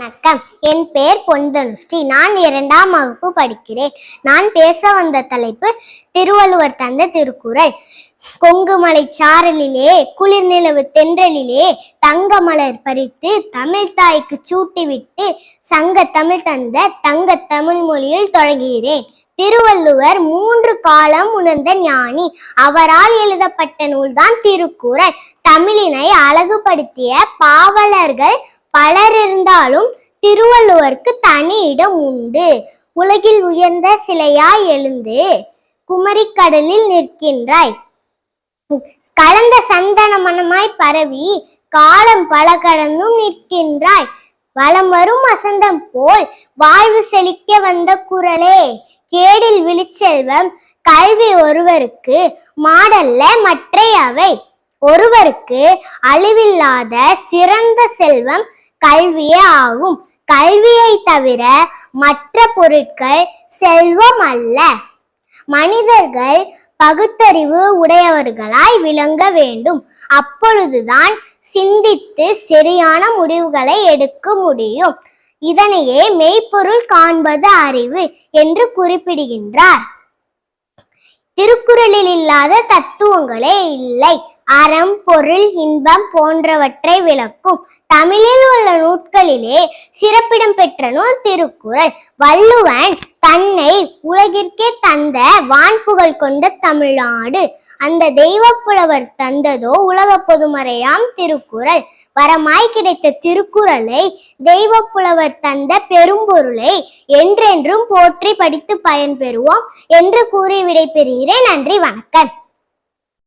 வணக்கம். என் பெயர் பொன்தனுஷ்டி நான் இரண்டாம் வகுப்பு படிக்கிறேன். நான் பேச வந்த தலைப்பு திருவள்ளுவர் தந்த திருக்குறள். கொங்குமலை சாரலிலே குளிர் நிலவு தென்றலிலே தங்க மலர் பறித்து தமிழ் தாய்க்கு சூட்டிவிட்டு சங்க தமிழ் தந்த தங்க தமிழ் மொழியில் தொடங்குகிறேன். திருவள்ளுவர் மூன்று காலம் உணர்ந்த ஞானி. அவரால் எழுதப்பட்ட நூல்தான் திருக்குறள். தமிழினை அழகுபடுத்திய பாவலர்கள் பலர் இருந்தாலும் திருவள்ளுவருக்கு தனி இடம் உண்டு. உலகில் உயர்ந்த சிலையாய் எழுந்து குமரிக்கடலில் நிற்கின்றாய். கலந்த சந்தன மனமாய் பரவி காலம் பல கடந்தும் நிற்கின்றாய். வலம் வரும் வசந்தம் போல் வாழ்வு செழிக்க வந்த குரலே கேடில் விழிச்செல்வம் கல்வி ஒருவருக்கு மாடல்ல மற்றை அவை. ஒருவருக்கு அழிவில்லாத சிறந்த செல்வம் கல்வியே ஆகும் கல்வியை தவிர மற்ற பொருட்கள் செல்வம் அல்ல மனிதர்கள் பகுத்தறிவு உடையவர்களாய் விளங்க வேண்டும். அப்பொழுதுதான் சிந்தித்து சரியான முடிவுகளை எடுக்க முடியும். இதனையே மெய்ப்பொருள் காண்பது அறிவு என்று குறிப்பிடுகின்றார். திருக்குறளில் இல்லாத தத்துவங்களே இல்லை. அறம் பொருள் இன்பம் போன்றவற்றை விளக்கும் தமிழில் உள்ள நூட்களிலே சிறப்பிடம் பெற்ற நூல் திருக்குறள். வள்ளுவன் தன்னை உலகிற்கே தந்த வான்புகழ் கொண்ட தமிழ்நாடு. அந்த தெய்வ புலவர் தந்ததோ உலக பொதுமறையாம் திருக்குறள். வரமாய் கிடைத்த திருக்குறளை தெய்வ புலவர் தந்த பெரும்பொருளை என்றென்றும் போற்றி படித்து பயன்பெறுவோம் என்று கூறி விடைபெறுகிறேன். நன்றி வணக்கம்.